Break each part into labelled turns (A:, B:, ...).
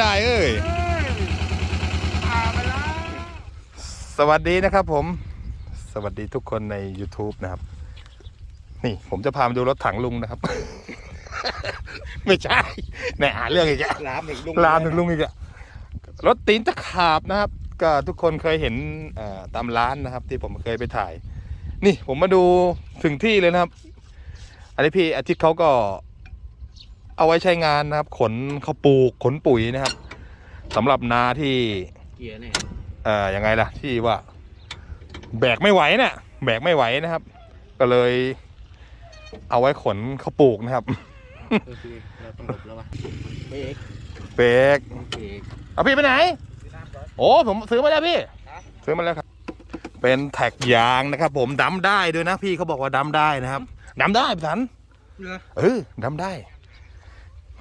A: ได้เอ้ย
B: อ่าไปแล้ว
A: สวัสดีนะครับผม สวัสดีทุกคนใน YouTube นะครับ นี่ผมจะพามาดูรถถังลุงนะครับ ไม่ใช่แหน่หาเรื่องอีกแล้ว
B: ลามอีกลุง
A: ลามถึงลุงอีกอะรถตีนตะขาบนะครับ ก็ทุกคนเคยเห็นเอ่อตามร้านนะครับ ที่ผมเคยไปถ่าย นี่ผมมาดูถึงที่เลยนะครับ อันนี้พี่อาทิตย์เขาก็ เอาไว้ใช้งานนะครับ ขนข้าวปลูกขนปุ๋ยนะครับสำหรับนาที่
B: เกียร์เนี่ย
A: เอ่อยังไงล่ะ ที่ว่า แบกไม่ไหวเนี่ยแบกไม่ไหวนะครับ ก็เลย เอาไว้ขนข้าวปลูกนะครับ
B: โอเคเราต้องหลบแล้ววะเบรก
A: เบรก
B: เบรก
A: เอาพี่ไปไหน โอ้ผมซื้อมาแล้วพี่
B: ฮะ
A: ซื้อมาแล้วครับ เป็นแท็กยางนะครับ ผมดำได้ด้วยนะพี่เขาบอกว่าดำได้นะครับดำได้พี่สัน
B: เรือ
A: เออดำได้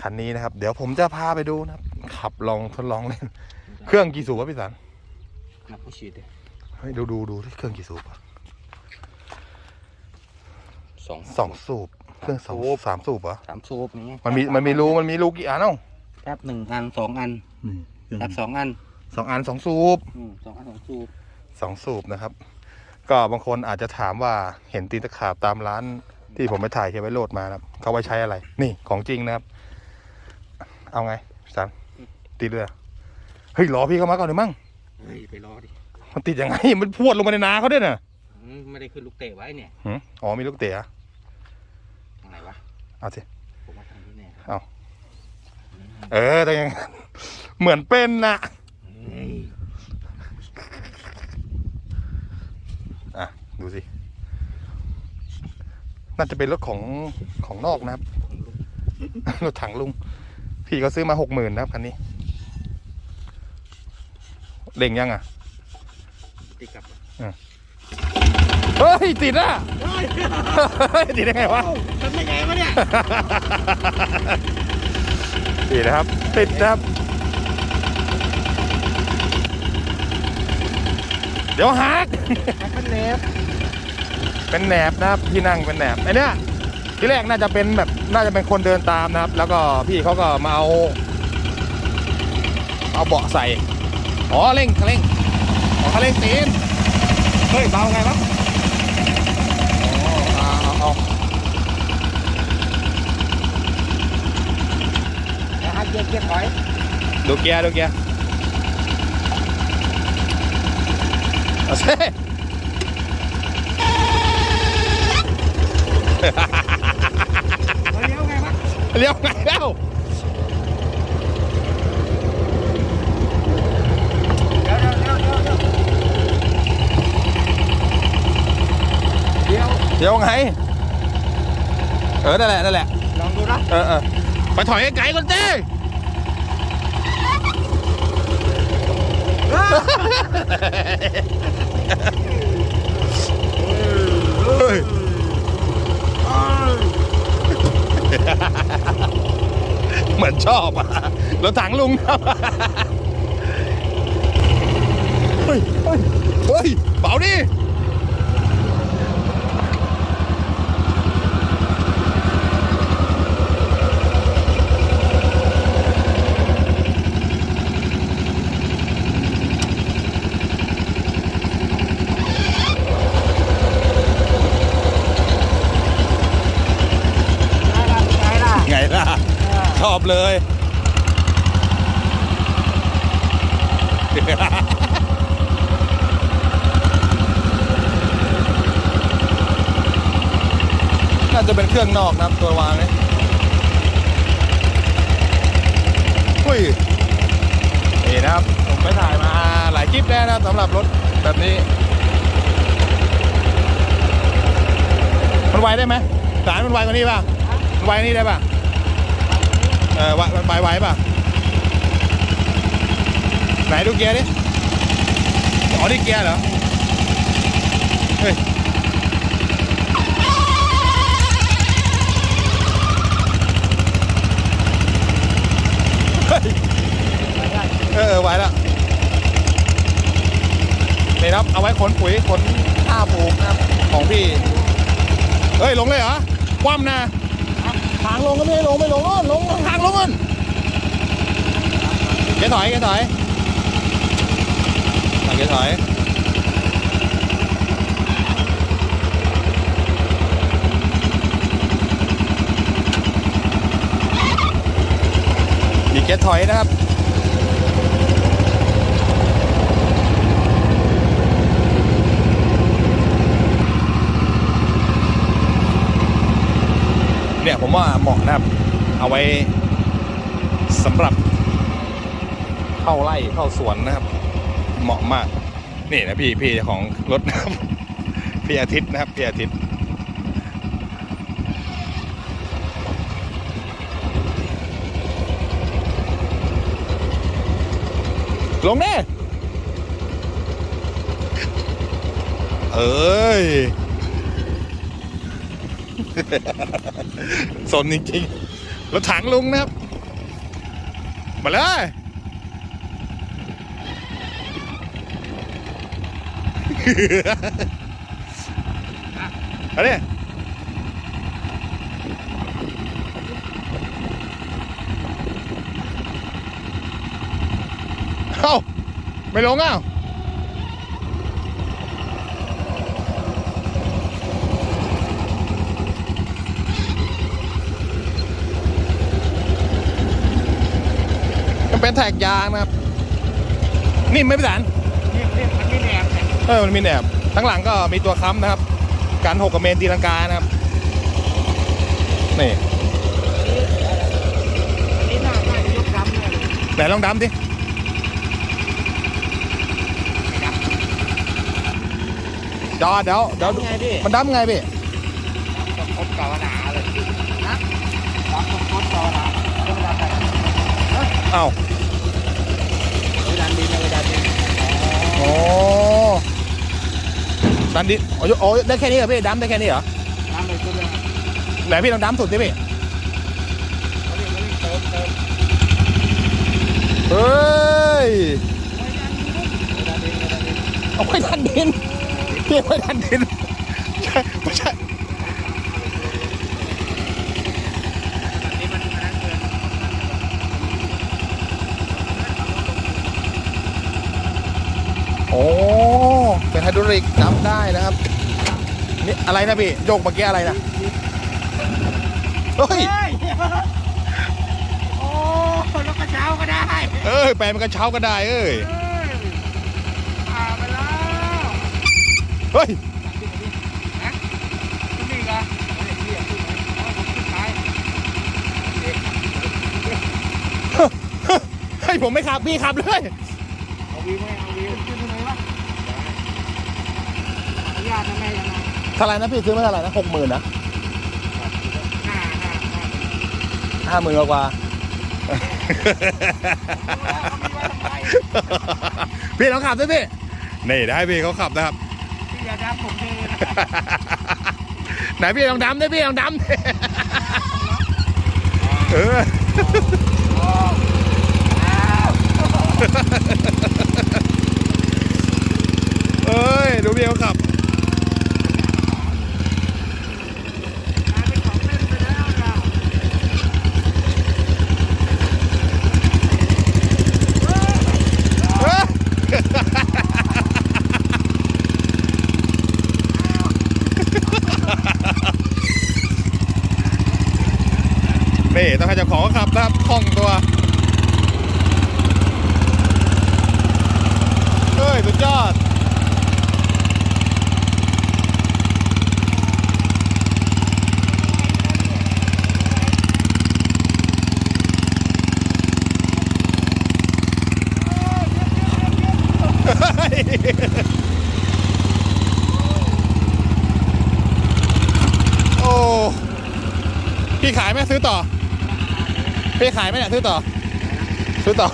A: คันนี้นะครับ เดี๋ยวผมจะพาไปดูนะครับ ขับลองทดลองเล่น เครื่องกี่สูบวะพี่สัน
B: นับผู้ชีดเลย
A: เฮ้ยดูดูดูที่เครื่องกี่สูบอะ
B: สอง
A: สองสูบ เครื่องสองสามสูบเหรอ
B: สามสูบอย่างเงี้ย
A: มันมีมันมีรูมันมีรูกี่อันเอ้า
B: แป๊บหนึ่งอันสองอันแป๊บสองอัน
A: สองอันสองสูบ
B: อืมสองอันสองสูบ
A: สองสูบนะครับ ก็บางคนอาจจะถามว่าเห็นตีนตะขาบตามร้านที่ผมไปถ่ายเคไว้โหลดมานะครับเขาไว้ใช้อะไร นี่ของจริงนะครับ เอาไงสันตีเรือเฮ้ยรอพี่เข้ามาก่อนหรือมั้ง
B: เฮ้ยไปรอดิ
A: มันติดยังไงมันพรวดลงมาในนาเขาด้วยน่ะ
B: อืมไม่ได้ขึ้นลูกเตะไว้เนี่ย
A: หืมอ๋อมีลูกเต๋อ
B: ทางไหนวะ
A: เอาสิ
B: ผมว่าทางนี้แน่
A: เออแต่ยังนั้นเหมือนเป็นนะ
B: เฮ้ย
A: อะดูสิน่าจะเป็นรถของของนอกนะครับรถถังลุง พี่ก็ซื้อมาหกหมื่นนะครับคันนี้เล่งยังอะ
B: ติดกลับ
A: เฮ้ยติดอะเฮ้ยติดได้ไงวะ
B: ทำได้ไงวะเนี่ย
A: ติดนะครับติดนะครับ เดี๋ยวหัก
B: มันเนฟ
A: เป็นแหนบนะครับที่นั่งเป็นแหนบไอเนี้ย ที่แรกน่าจะเป็นแบบน่าจะเป็นคนเดินตามนะครับ แล้วก็พี่เขาก็มาเอาเอาเบาะใส่ อ๋อเร่งคันเร่งอ๋อคันเร่งตีน
B: เฮ้ยเบาไงวะ
A: อ๋อเอาเอาเอา
B: นะฮะเกียร์เกียร์ถอย
A: ดูเกียร์ดูเกียร์เอาสิ
B: เลี้ยวไงวะ
A: เลี้ยวไงแล้ว
B: เดี๋ยวเดี๋ยวเดี๋ยวเดี๋ยวเดี๋ยวเลี้
A: ยวไง เออ นั่นแหละ นั่นแหละ
B: ลองดูนะ
A: เออเออไปถอยไกลก่อนเจ้เฮ้ย เหมือน ชอบอะรถถังลุงครับเฮ้ยเฮ้ยเฮ้ยเบาดิ
B: ละได้ละ
A: ไงล่ะ ชอบเลย น่า จะเป็นเครื่องนอกนะครับตัววางนี่อุ้ยนี่นะครับ ผมไปถ่ายมาหลายคลิปแล้วนะครับสำหรับรถแบบนี้ มันไวได้ไหมสารมันไวกว่านี้ป่ะมันไวกว่านี้ได้ป่ะเออไวมันไปไวป่ะ ไหนดูเกียร์ดิอ๋อนี่เกียร์เหรอ เฮ้ย เฮ้ย เออเออไวแล้วนี่ครับ เอาไว้ขนปุ๋ยขนข้าวปลูกนะครับ ของพี่ เฮ้ย ลงเลยเหรอ คว่ำนะทางลงก็ไม่ให้ลงไม่ลงอ้อนลงทางลงมันกียร์ถอยเกียร์ถอยอะเกียร์ถอยมีเกียร์ถอยนะครับ เนี่ยผมว่าเหมาะนะครับ เอาไว้สำหรับเข้าไร่เข้าสวนนะครับ เหมาะมาก นี่นะพี่พี่ของรถนะครับพี่อาทิตย์นะครับพี่อาทิตย์ลงแน่เอ้ย สนจริงๆรถถังลุงนะครับ มาเลยอะไรเอ้าไม่ลงอ้าว เป็นแท็กยางนะครับนี่ไม่เป็นสาร
B: เรียกเรียกมันไม่แหนมเนี่ย
A: เออมันมีแหนบทั้งหลังก็มีตัวค้ำนะครับการหกกับเมนตีลังกานะครับนี่
B: อันนี้น่าน่าจะยกดำเลย
A: ไหนลองดำดิจอดเดี๋ยวเดี๋ยว
B: ไงพี่
A: มันดำไงพี่
B: ดำกับคบกับหนาเลยนะดำกับคบกับหนาเรื่องดำแบบ
A: เอ้า
B: เวลาดินเวลาดิน
A: โอ้ดันดิโอ้ยโอ้ยได้แค่นี้เหรอพี่ดำได้แค่นี้เหรอ
B: ดำเลยตัวเดียว
A: ไหนพี่ลองดำสุดดิพี่
B: เขาเรียกว่าเติมเติม
A: เฮ้ย
B: เวลาดินเวลาดิน
A: เอาไว้ดันดินพี่เอาไว้ดันดินใช่ไม่ใช่
B: อันนี้มันนะเกิน
A: โอ้ เป็นไฮดรอลิกดำได้นะครับ นี่อะไรนะพี่โยกเมื่อกี้อะไรนะเฮ้ย
B: เฮ้ยโอ้รถกระเช้าก็ได้
A: เอ้ยแปลเป็นกระเช้าก็ได้เอ้ย
B: เฮ้ยผ่าไปแล้ว
A: เฮ้ย
B: ฮะนี่ไงไอ้เหี้ยขึ้นไหมเอาผมขึ้นท้ายเด็ก
A: ให้ผมไม่ขับพี่ขับเลย
B: เอาวีไหมเอาวีขึ้นที่ไหนวะ อนุญาตนะแม่ยังไง
A: เท่าไหรนะพี่ซื้อมาเท่าไหร่นะหกหมื่นนะ
B: ห้าห้าห้า
A: ห้าหมื่นกว่า
B: เอามีไว้ทำไม
A: พี่ลองขับด้วยพี่นี่ได้พี่เขาขับนะครับ
B: พี่อย่าดับผมเทนะ
A: ไหนพี่ลองดำด้วยพี่ลองดำดิเออเอ้ยดูพี่เขาขับ
B: กลายเป็นของเล่นไปแล้วนะ
A: เอ้ยนี่ต้องให้เจ้าของเขาขับ นะครับคล่องตัวเฮ้ยสุดยอดโอ้ พี่ขายไหมซื้อต่อ พี่ขายไหมเนี่ยซื้อต่อซื้อต่อ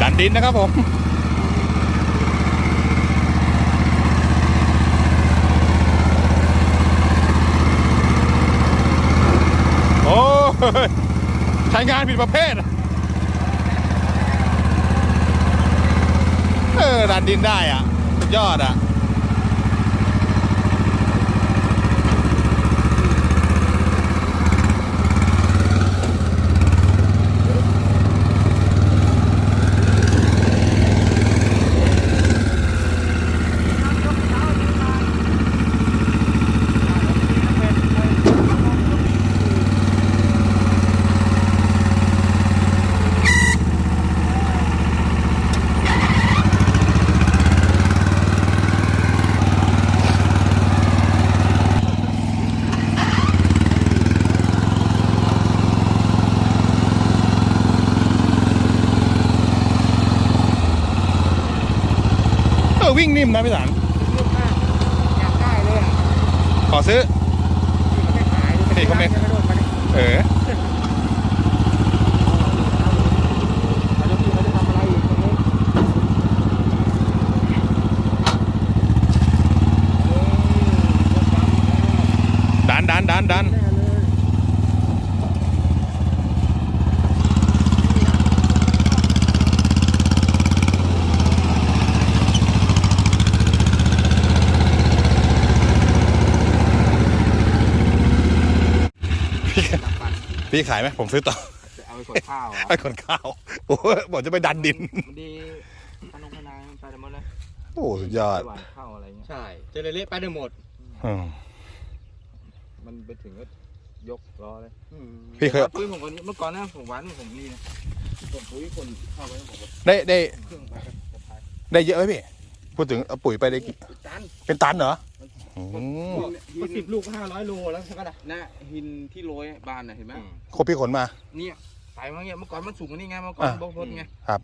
A: ดันดินนะครับผมโอ้ใช้งานผิดประเภทเออดันดินได้อะ สุดยอดอะ วิ่งนิ่มนะพี่สาร
B: เรื่องมากอยากได้เลยอะ
A: ขอซื้อ
B: ที่เขาไม่ขาย
A: ที่เขาไม่
B: จะกระโดดมาเนี่ย
A: เออ
B: แล้วพี่เขาจะทำอะไรอีกตรงนี้เออรถบัมแล้ว
A: ดันดันดันดัน
B: แน่เลย
A: พี่ขายไหมผมซื้อต่อ
B: จะเอาไปขนข้าวเหรอ
A: ไอ้คนข้าวโอ้ยบอกจะไปดันดิน
B: มันดีพนงพนายมันไปได้หมดเลย
A: โอ้สุดยอด
B: ไปหวานข้าวอะไรเงี้ย
C: ใช่เจเนเรตไปได้หมด
A: อืม
B: มันไปถึงก็ยกล้อเลย
A: พี่เคย
B: ปุ๋ยผมคนนี้เมื่อก่อนนะผมหวานผมนี่นะผมปุ๋ยคนเข้าไปผมก็
A: ได้ได้
B: เครื่องไปกับพาย
A: ได้เยอะไหมพี่พูดถึงเอาปุ๋ยไปได้กี่
C: ตัน
A: เป็นตันเหรอ อืม
C: ก็สิบลูกห้าร้อยโลแล้วใช่ไหมล่ะนะหินที่โรยบานน่ะเห็นไหม
A: ครบพี่ขนมา
B: เนี่ยสายมังเงี้ยเมื่อก่อนมันสูงกว่านี่ไงเมื่อก่อน
A: อะ
B: บกรถไง
A: ครับ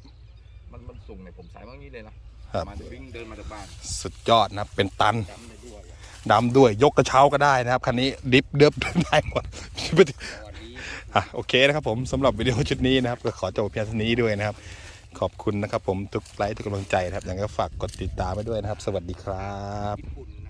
B: มันมันสูงเนี่ยผมสายมังนี้เลยนะครับ มาวิ่งเดินมาจากบ้าน
A: สุดยอดนะครับเป็นตัน
B: จำได้ด้วยอะ
A: ดำด้วยยกกระเช้าก็ได้นะครับคันนี้ดิฟเดิบได้หมด
C: สวัสดี
A: อะโอเคนะครับผมสำหรับวิดีโอชุดนี้นะครับก็ขอจบเพียงเท่านี้ด้วยนะครับ ขอบคุณนะครับผมทุกไลค์ทุกกำลังใจนะครับยังไงก็ฝากกดติดตามไปด้วยนะครับ สวัสดีครับ
C: ญี่ปุ่น